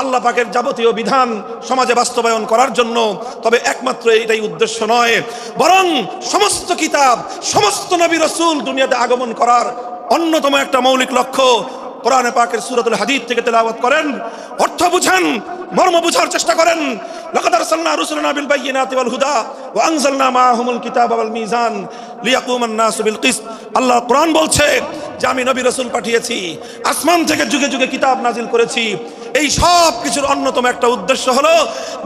আল্লাহ পাকের যাবতীয় বিধান সমাজে বাস্তবায়ন করার জন্য। তবে একমাত্র এটাই উদ্দেশ্য নয়, বরং সমস্ত কিতাব, সমস্ত নবী রসুল দুনিয়াতে আগমন করার অন্যতম একটা মৌলিক লক্ষ্য। কোরআনে পাকের সুরাতুল হাদিদ থেকে তেলাওয়াত করেন, অর্থ বুঝেন, মর্ম বুঝার চেষ্টা করেন। লাকাদ আরসালনা রুসুলানা বিল বায়িনাতি ওয়াল হুদা ওয়া আনজালনা মাআহুমুল কিতাবা ওয়াল মিজান লিয়াকুমান নাসু বিল কিসত। আল্লাহ কোরআন বলছে যে, আমি নবী রসুল পাঠিয়েছি, আসমান থেকে যুগে যুগে কিতাব নাজিল করেছি। এই সব কিছুর অন্যতম একটা উদ্দেশ্য হলো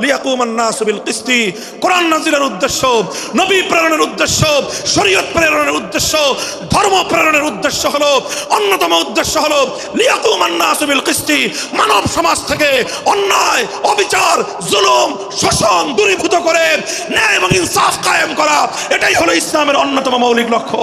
লিয়াকুমান নাসু বিল কিসতি। কোরআন নাজিলের উদ্দেশ্য, নবী প্রেরণের উদ্দেশ্য, শরীয়ত প্রেরণের উদ্দেশ্য, ধর্ম প্রেরণের উদ্দেশ্য হলো, অন্যতম উদ্দেশ্য হলো লিয়াকুমান নাসু বিল কিসতি। মানব সমাজ থেকে অন্যায়, অবিচার, জুলুম, শোষণ দূরীভূত করে ন্যায় এবং ইনসাফ কায়েম করা, এটাই হলো ইসলামের অন্যতম মৌলিক লক্ষ্য।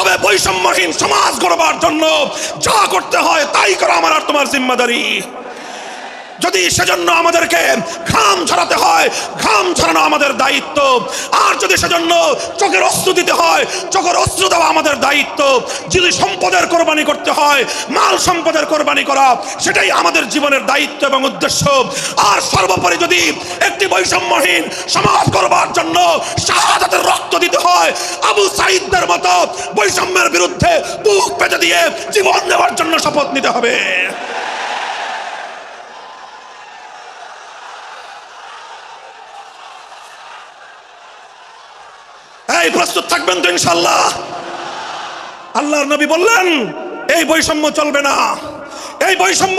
তবে বৈষম্যহীন সমাজ গড়বার জন্য যা করতে হয় তাই করা আমার আর তোমার জিম্মাদারি। যদি সেজন্য আমাদেরকে ঘাম ছড়াতে হয়, ঘাম ছড়ানো আমাদের দায়িত্ব। আর যদি সেজন্য চোখের অস্ত্র দিতে হয়, চোখের অস্ত্র দেওয়া আমাদের দায়িত্ব। যদি সম্পদের কোরবানি করতে হয়, মাল সম্পদের কোরবানি করা, সেটাই আমাদের জীবনের দায়িত্ব এবং উদ্দেশ্য। আর সর্বোপরি যদি একটি বৈষম্যহীন সমাজ করবার জন্য শাহাদাতের রক্ত দিতে হয়। আবু সাইদদের মতো বৈষম্যের বিরুদ্ধে বুক পেতে দিয়ে জীবন দেওয়ার জন্য শপথ নিতে হবে। এই, প্রস্তুত থাকবেন তো ইনশাল্লাহ আল্লাহর নবী বললেন, এই বৈষম্য চলবে না। এই বৈষম্য